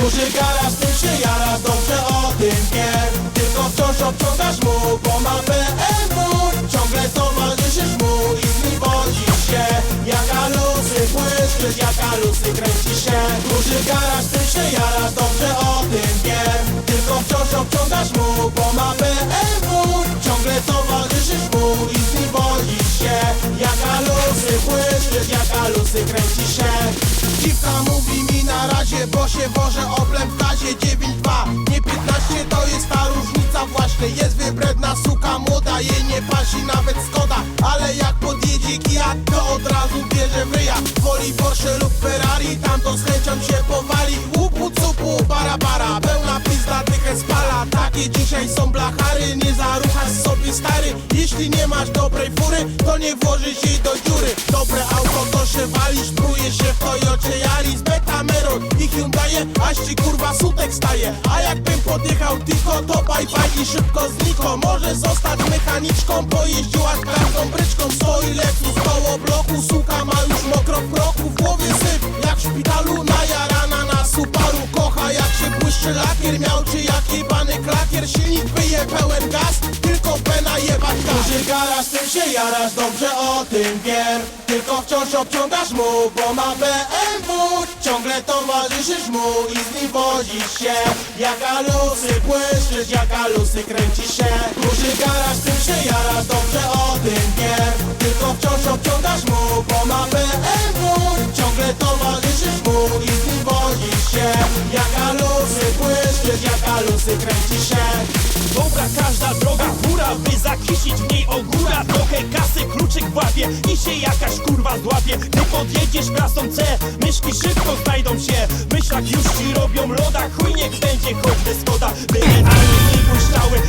Duży garaż, ty się jara, dobrze o tym wiem. Tylko wciąż odprądasz mu, bo ma BMW Ciągle towarzyszysz mu i z nim wodzisz się. Jaka lucy płyszczysz, jaka lucy kręci się. Duży garaż, ty się jara, dobrze o alusy kręcisz się. Dziwka mówi mi na razie, bo się wożę oblem w gazie 9-2 Nie 15 to jest ta różnica właśnie. Jest wybredna suka młoda, jej nie pasi nawet Skoda. Ale jak podjedzie Kia, to od razu bierze w ryja. Woli Porsche lub Ferrari, tam to z chęcią się powali. Łupu cupu, bara bara, pełna pizda dychę spala. Takie dzisiaj są blachary, nie zaruchasz Jeśli nie masz dobrej fury, to nie włożysz jej do dziury. Dobre auto to się walisz, pruje się w Toyocie Yaris Beta Meron i Hyundai, aż ci kurwa sutek staje. A jakbym podjechał tylko, to bye bye i szybko zniko Może zostać mechaniczką, bo jeździłaś każdą bryczką. Stoi Lexus koło bloku, suka ma już mokro w kroku. W głowie syf, jak w szpitalu, najarana na Subaru. Kocha jak się błyszczy lakier, miał czy jaki bany klakier. Silnik wyje pełen gaz, Duży garaż, tym się jarasz, dobrze o tym wiem. Tylko wciąż obciągasz mu, bo ma BMW Ciągle towarzyszysz mu i z nim wodzisz się. Jak alusy błyszczysz, jak alusy kręcisz się. Duży garaż, tym się jarasz, dobrze o tym wiem. Tylko wciąż obciągasz mu, bo ma BMW Ciągle towarzyszysz mu i z nim wodzisz się. Jak alusy błyszczysz, jak alusy kręcisz się. Dobra każda droga góra, by zakisić w niej ogóra Trochę kasy, kluczyk w łapie i się jakaś kurwa złapie. Ty podjedziesz klasą C, myszki szybko znajdą się. W myślach już ci robią loda, chuj niech będzie choćby skoda By realnie nie błyszczały,